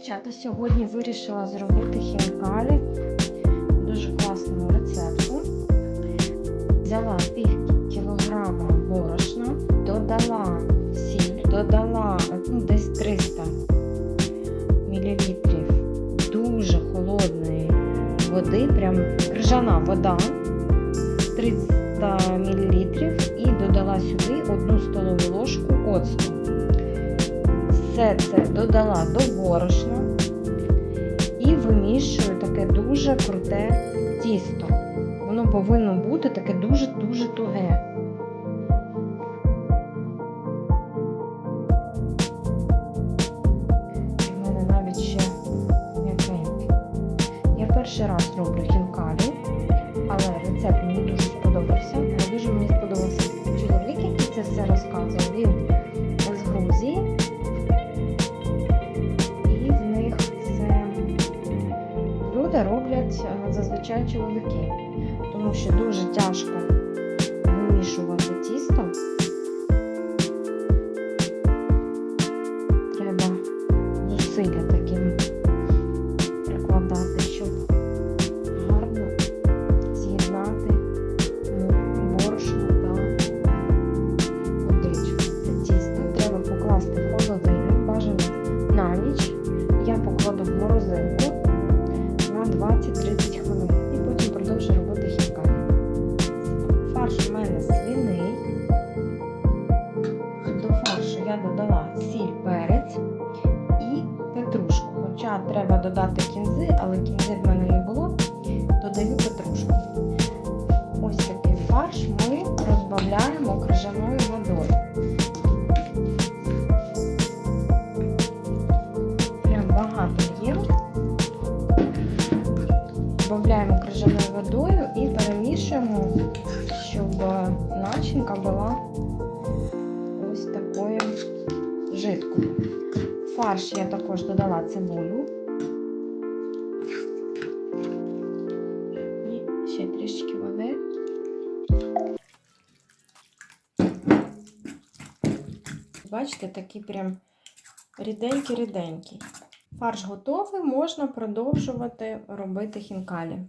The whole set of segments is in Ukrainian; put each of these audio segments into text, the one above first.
Дівчата, сьогодні вирішила зробити хінкалі дуже класному рецепту. Взяла пів кілограма борошна, додала сіль, додала ну, десь 300 мл дуже холодної води, прям ржана вода 300 мл і додала сюди одну столову ложку оцту. Все це додала до борошна дуже круте тісто. Воно повинно бути таке дуже-дуже туге. В мене навіть ще м'якеньке. Я перший раз роблю хінкалі, е, зазвичай чоловіки, тому що дуже тяжко вимішувати тісто. Крижаною водою. Прям багато є. Додаємо крижаною водою і перемішуємо, щоб начинка була ось такою жидкою. Фарш я також додала цибулю. Бачите, такий прям ріденький-ріденький. Фарш готовий, можна продовжувати робити хінкалі.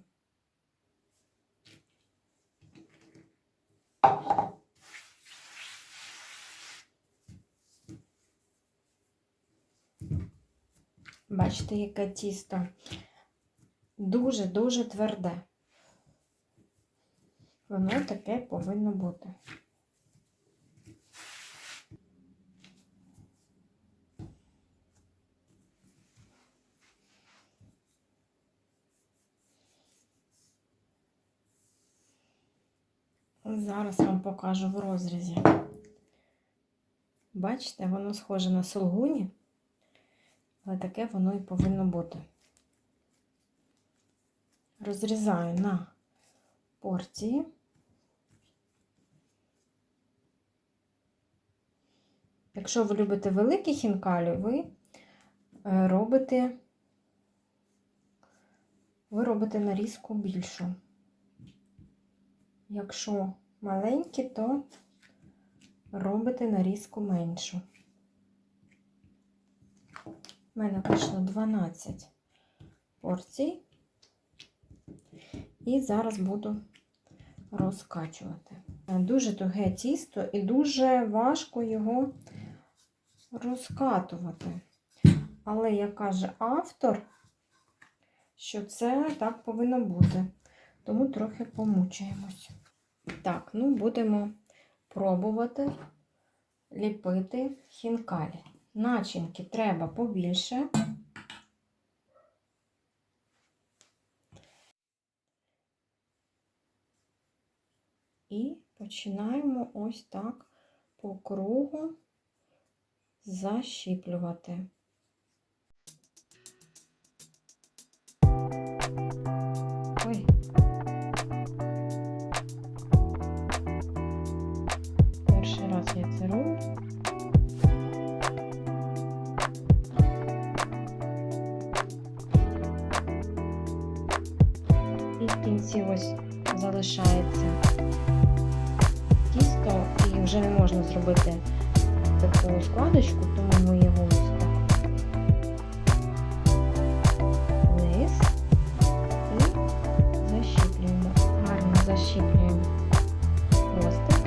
Бачите, яке тісто дуже-дуже тверде. Воно таке повинно бути. Зараз вам покажу в розрізі. Бачите, воно схоже на сулгуні, але таке воно і повинно бути. Розрізаю на порції. Якщо ви любите великі хінкалі, ви е, робите, ви робите нарізку більшу. Якщо маленькі, то робите нарізку меншу. У мене вийшло 12 порцій. І зараз буду розкачувати. Дуже туге тісто і дуже важко його розкатувати. Але, як каже автор, що це так повинно бути. Тому трохи помучаємось. Так, ну будемо пробувати ліпити хінкалі. Начинки треба побільше. І починаємо ось так по кругу защіплювати. кінці ось залишається тісто і вже не можна зробити таку складочку, тому ми його ось так вниз і защіплюємо. Гарно защіплюємо хвостик.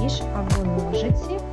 ніж або ножиці.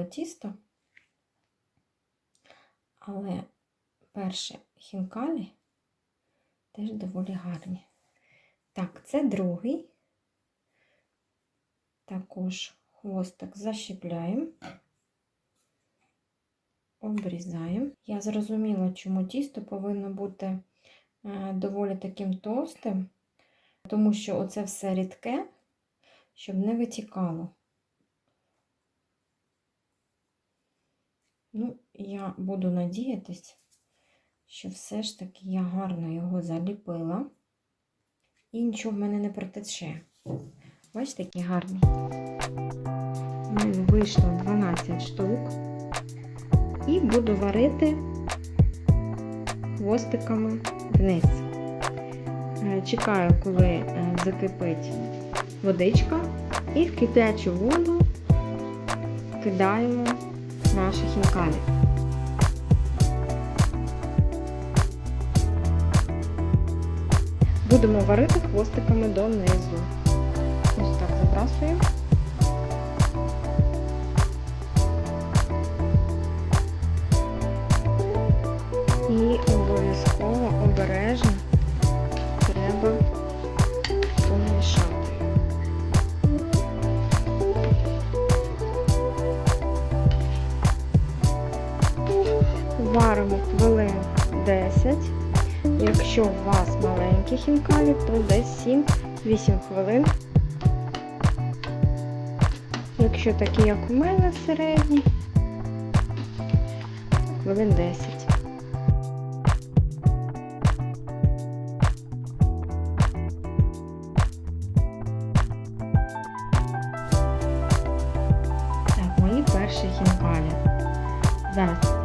Зробила тісто. Але перші хінкалі теж доволі гарні. Так, це другий. Також хвостик защіпляємо, обрізаємо. Я зрозуміла, чому тісто повинно бути е, доволі таким товстим, тому що оце все рідке щоб не витікало. Ну, я буду надіятись, що все ж таки я гарно його заліпила і нічого в мене не протече. Бачите, який гарний. У мене вийшло 12 штук. І буду варити хвостиками вниз. Е, Чекаю, коли е, закипить водичка і в кип'ячу воду кидаємо наші хінкалі. Будемо варити хвостиками донизу. Ось так забрасуємо. Варимо хвилин 10. Якщо у вас маленькі хінкалі, то десь 7-8 хвилин. Якщо такі, як у мене середні, хвилин 10.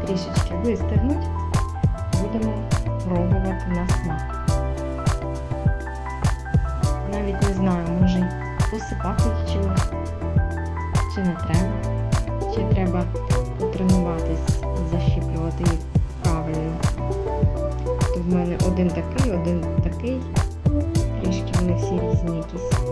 Трішечки вистигнуть, будемо пробувати на смак. Навіть не знаю, може посипати їх чимось, чи не треба, чи треба потренуватись, защіплювати їх правильно. То в мене один такий, один такий, трішки вони всі різні якісь.